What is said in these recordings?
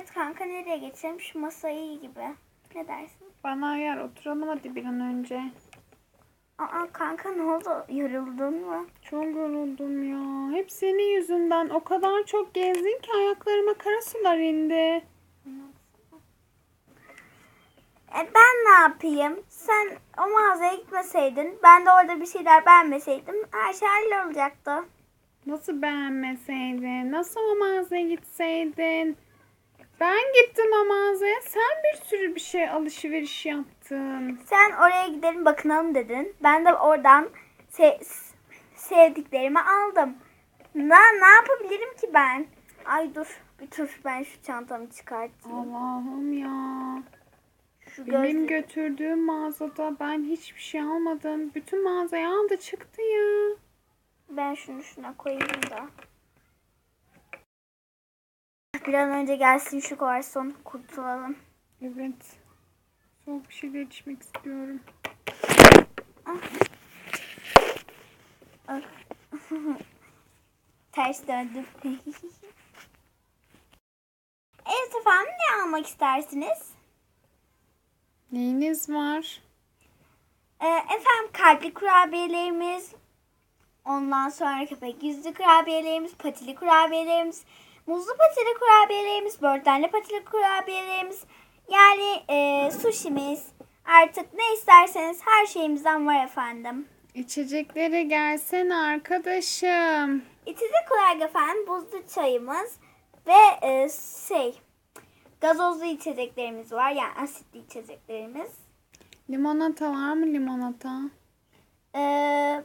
Evet kanka nereye geçelim? Şu masa iyi gibi. Ne dersin? Bana ayar oturalım hadi bir an önce. Aa kanka ne oldu? Yoruldun mu? Çok yoruldum ya. Hep senin yüzünden o kadar çok gezdin ki ayaklarıma kara sular indi. E ben ne yapayım? Sen o mağazaya gitmeseydin, ben de orada bir şeyler beğenmeseydim her şey hallolacaktı. Nasıl beğenmeseydin? Nasıl o mağazaya gitseydin? Ben gittim o mağazaya. Sen bir sürü bir şey alışveriş yaptın. Sen oraya gidelim bakınalım dedin. Ben de oradan se- sevdiklerimi aldım. Ne, ne yapabilirim ki ben? Ay dur, bir dur ben şu çantamı çıkartayım. Allah'ım ya. Şu Benim göz... götürdüğüm mağazada ben hiçbir şey almadım. Bütün mağazayı aldı çıktı ya. Ben şunu şuna koyayım da. Bir an önce gelsin şu garson kurtulalım. Evet. Soğuk bir şeyler içmek istiyorum. Ters döndüm. evet efendim ne almak istersiniz? Neyiniz var? Ee, efendim kalpli kurabiyelerimiz, ondan sonra köpek yüzlü kurabiyelerimiz, patili kurabiyelerimiz, muzlu patili kurabiyelerimiz, börtlenli patili kurabiyelerimiz, yani e, sushimiz, artık ne isterseniz her şeyimizden var efendim. İçeceklere gelsene arkadaşım. İçecek olarak efendim buzlu çayımız ve e, şey gazozlu içeceklerimiz var yani asitli içeceklerimiz. Limonata var mı limonata? Ee,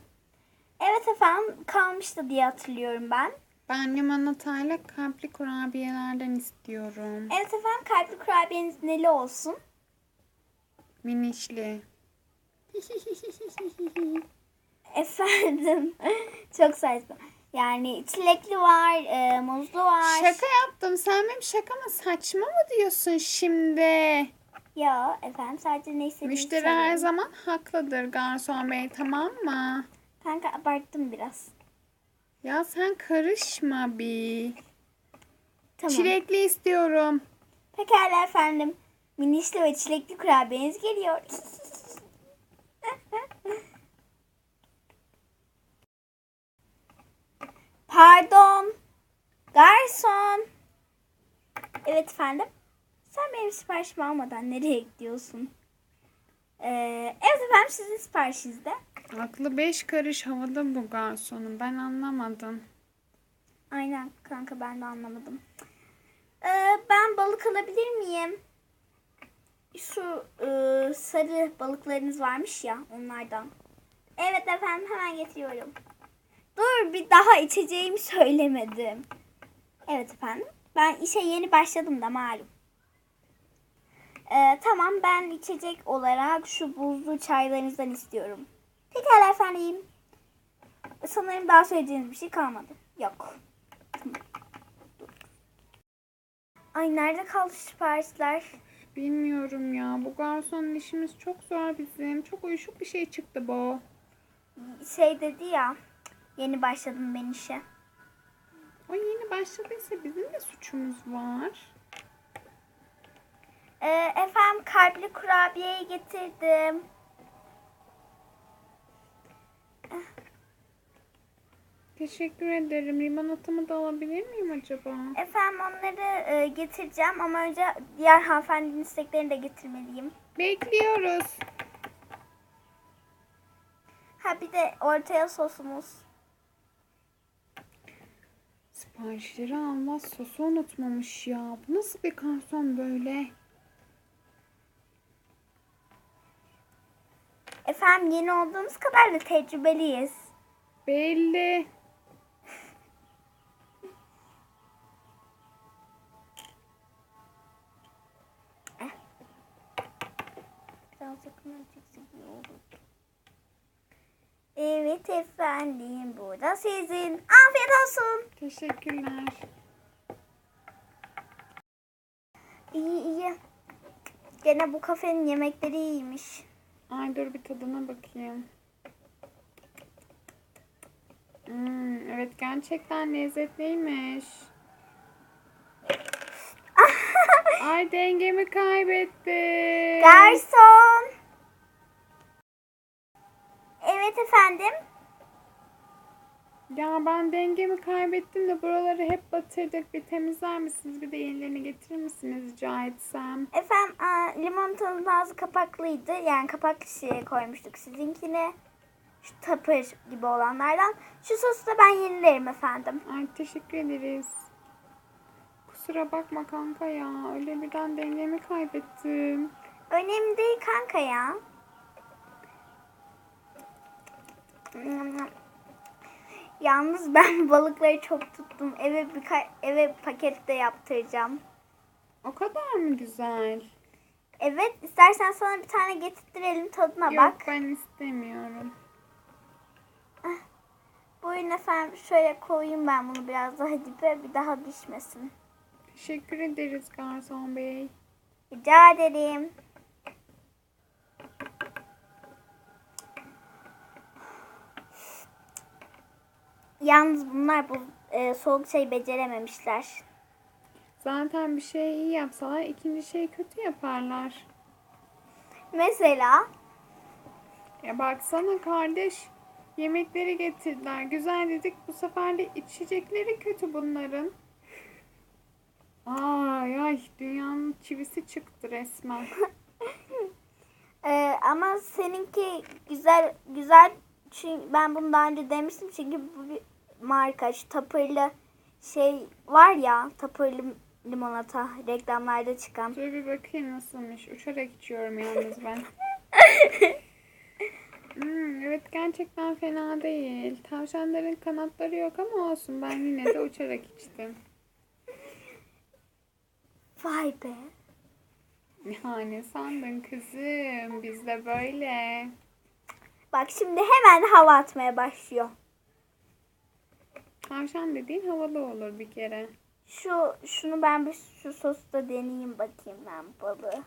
evet efendim kalmıştı diye hatırlıyorum ben. Ben limonatayla kalpli kurabiyelerden istiyorum. Evet efendim kalpli kurabiyeniz neli olsun? Minişli. Efendim çok saçma. Yani çilekli var, e, muzlu var. Şaka yaptım. Sen benim şakama saçma mı diyorsun şimdi? Ya efendim sadece ne istediğinizi Müşteri her zaman haklıdır garson bey tamam mı? Kanka abarttım biraz. Ya sen karışma bir. Tamam. Çilekli istiyorum. Pekala efendim. Minişli ve çilekli kurabiyeniz geliyor. Pardon. Garson. Evet efendim. Sen benim siparişimi almadan nereye gidiyorsun? Ee, evet efendim sizin siparişinizde. Aklı beş karış havada bu garsonun. Ben anlamadım. Aynen kanka ben de anlamadım. Ee, ben balık alabilir miyim? Şu e, sarı balıklarınız varmış ya onlardan. Evet efendim hemen getiriyorum. Dur bir daha içeceğimi söylemedim. Evet efendim. Ben işe yeni başladım da malum. Ee, tamam ben içecek olarak şu buzlu çaylarınızdan istiyorum. Pekala efendim. Sanırım daha söyleyeceğiniz bir şey kalmadı. Yok. Ay nerede kaldı siparişler? Bilmiyorum ya. Bu garsonun işimiz çok zor bizim. Çok uyuşuk bir şey çıktı bu. Şey dedi ya. Yeni başladım ben işe. O yeni başladıysa bizim de suçumuz var. Ee, efendim kalpli kurabiyeyi getirdim. Teşekkür ederim. Limonatamı da alabilir miyim acaba? Efendim onları e, getireceğim ama önce diğer hanımefendinin isteklerini de getirmeliyim. Bekliyoruz. Ha bir de ortaya sosumuz. Siparişleri almaz sosu unutmamış ya. Bu nasıl bir garson böyle? Efendim yeni olduğumuz kadar da tecrübeliyiz. Belli. Biraz yakından çeksek iyi olur. Evet efendim bu da sizin. Afiyet olsun. Teşekkürler. İyi iyi. Gene bu kafenin yemekleri iyiymiş. Ay dur bir tadına bakayım. Hmm, evet gerçekten lezzetliymiş. Ay dengemi kaybettim. Garson. Evet efendim. Ya ben dengemi kaybettim de buraları hep batırdık. Bir temizler misiniz? Bir de yenilerini getirir misiniz rica etsem? Efendim aa, limonatanın bazı kapaklıydı. Yani kapak şişeye koymuştuk sizinkine. Şu tapır gibi olanlardan. Şu sosu da ben yenilerim efendim. Ay teşekkür ederiz. Kusura bakma kanka ya. Öyle birden dengemi kaybettim. Önemli değil kanka ya. Yalnız ben balıkları çok tuttum. Eve birka- eve paket de yaptıracağım. O kadar mı güzel? Evet, istersen sana bir tane getirtirelim tadına Yok bak. ben istemiyorum. Buyurun efendim şöyle koyayım ben bunu biraz daha dibe bir daha düşmesin. Teşekkür ederiz garson bey. Rica ederim. Yalnız bunlar bu e, soğuk şey becerememişler. Zaten bir şey iyi yapsalar ikinci şey kötü yaparlar. Mesela Ya baksana kardeş. Yemekleri getirdiler. Güzel dedik. Bu sefer de içecekleri kötü bunların. Ay ay dünyanın çivisi çıktı resmen. e, ama seninki güzel güzel çünkü ben bunu daha önce demiştim çünkü bu bir marka şu tapırlı şey var ya tapırlı limonata reklamlarda çıkan. Dur bir bakayım nasılmış. Uçarak içiyorum yalnız ben. Hmm, evet gerçekten fena değil. Tavşanların kanatları yok ama olsun. Ben yine de uçarak içtim. Vay be. Yani sandın kızım. Biz de böyle. Bak şimdi hemen hava atmaya başlıyor. Tavşan dediğin havalı olur bir kere. Şu şunu ben bir şu sosta deneyeyim bakayım ben balığı.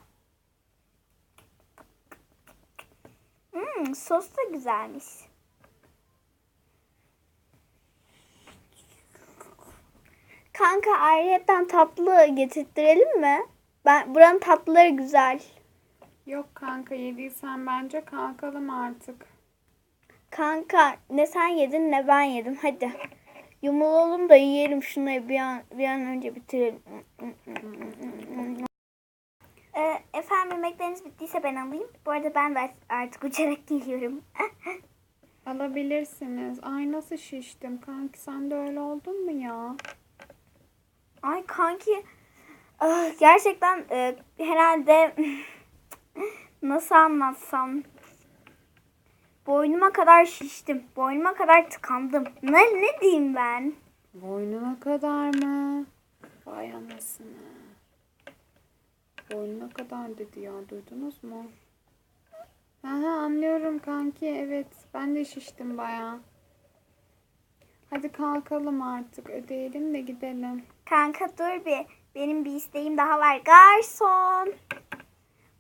Hmm, sos da güzelmiş. Kanka ayrıyetten tatlı getirttirelim mi? Ben buranın tatlıları güzel. Yok kanka yediysen bence kalkalım artık. Kanka ne sen yedin ne ben yedim. Hadi. Yumulalım da yiyelim şunu bir an, bir an önce bitirelim. Ee, efendim yemekleriniz bittiyse ben alayım. Bu arada ben de artık uçarak geliyorum. Alabilirsiniz. Ay nasıl şiştim kanki sen de öyle oldun mu ya? Ay kanki ah, gerçekten e, herhalde nasıl anlatsam boynuma kadar şiştim. Boynuma kadar tıkandım. Ne, ne diyeyim ben? Boynuna kadar mı? Vay anasını. Boynuna kadar dedi ya duydunuz mu? Aha anlıyorum kanki evet ben de şiştim baya. Hadi kalkalım artık ödeyelim de gidelim. Kanka dur bir. Benim bir isteğim daha var. Garson.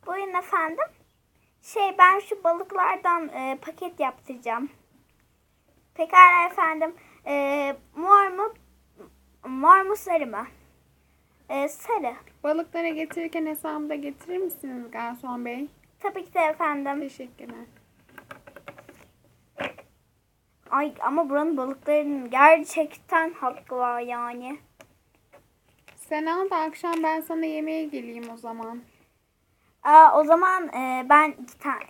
Buyurun efendim. Şey ben şu balıklardan e, paket yaptıracağım. Pekala efendim. E, mor mu? Mor mu sarı mı? E, sarı. Balıkları getirirken hesabı da getirir misiniz garson bey? Tabii ki de efendim. Teşekkürler. Ay ama buranın balıklarının gerçekten hakkı var yani. Sen al da akşam ben sana yemeğe geleyim o zaman. Aa, o zaman e, ben iki, tane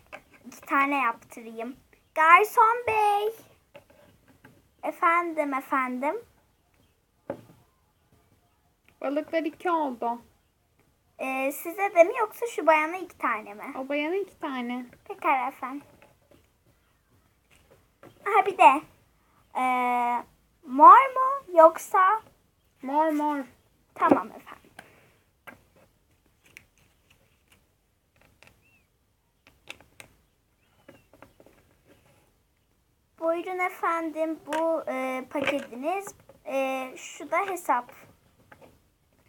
iki tane yaptırayım. Garson bey. Efendim efendim. Balıklar iki oldu. E, size de mi yoksa şu bayana iki tane mi? O bayana iki tane. Pekala efendim. Ha bir de e, mor mu yoksa Mor mor. tamam efendim. Buyurun efendim bu e, paketiniz. E, şu da hesap.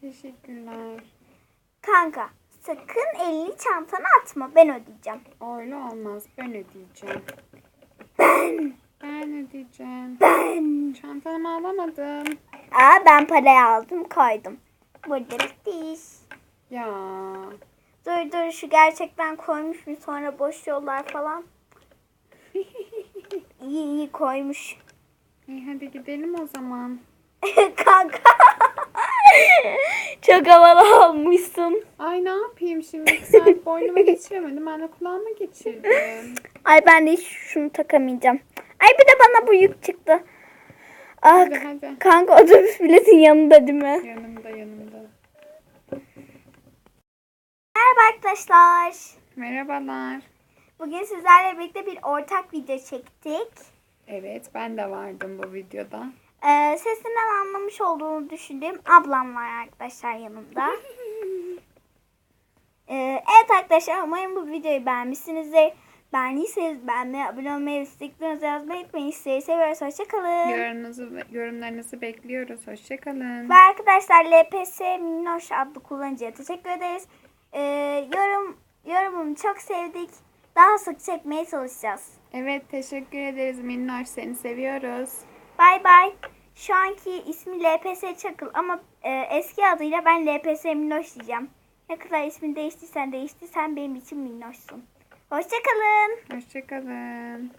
Teşekkürler. Kanka sakın elini çantana atma ben ödeyeceğim. Öyle olmaz. Ben ödeyeceğim. Ben. Ben ödeyeceğim. Ben. Çantamı alamadım. Aa ben parayı aldım koydum. Burada bitti iş. Ya. Dur dur şu gerçekten koymuş mu sonra boş yollar falan. İyi iyi koymuş. İyi hadi gidelim o zaman. Kanka. Çok havalı olmuşsun. Ay ne yapayım şimdi? İki saat boynuma geçiremedim. Ben de kulağıma geçirdim. Ay ben de hiç şunu takamayacağım. Ay bir de bana bu yük çıktı. Ah, Hadi hadi. kanka otobüs biletin yanında değil mi? Yanımda yanımda. Merhaba arkadaşlar. Merhabalar. Bugün sizlerle birlikte bir ortak video çektik. Evet ben de vardım bu videoda. Ee, sesinden anlamış olduğunu düşündüğüm ablam var arkadaşlar yanımda. Ee, evet arkadaşlar umarım bu videoyu beğenmişsinizdir. Beğendiyseniz beğenmeyi, abone olmayı isteklerinizi yazmayı unutmayın. Sizleri seviyoruz. Hoşçakalın. Yorumlarınızı, yorumlarınızı bekliyoruz. Hoşçakalın. Ve arkadaşlar LPS Minnoş adlı kullanıcıya teşekkür ederiz. Ee, yorum yorumunu çok sevdik. Daha sık çekmeye çalışacağız. Evet teşekkür ederiz Minnoş. Seni seviyoruz. Bay bay. Şu anki ismi LPS Çakıl ama e, eski adıyla ben LPS Minnoş diyeceğim. Ne kadar ismin değiştiysen değişti sen benim için minnoşsun. Hoşçakalın. Hoşçakalın.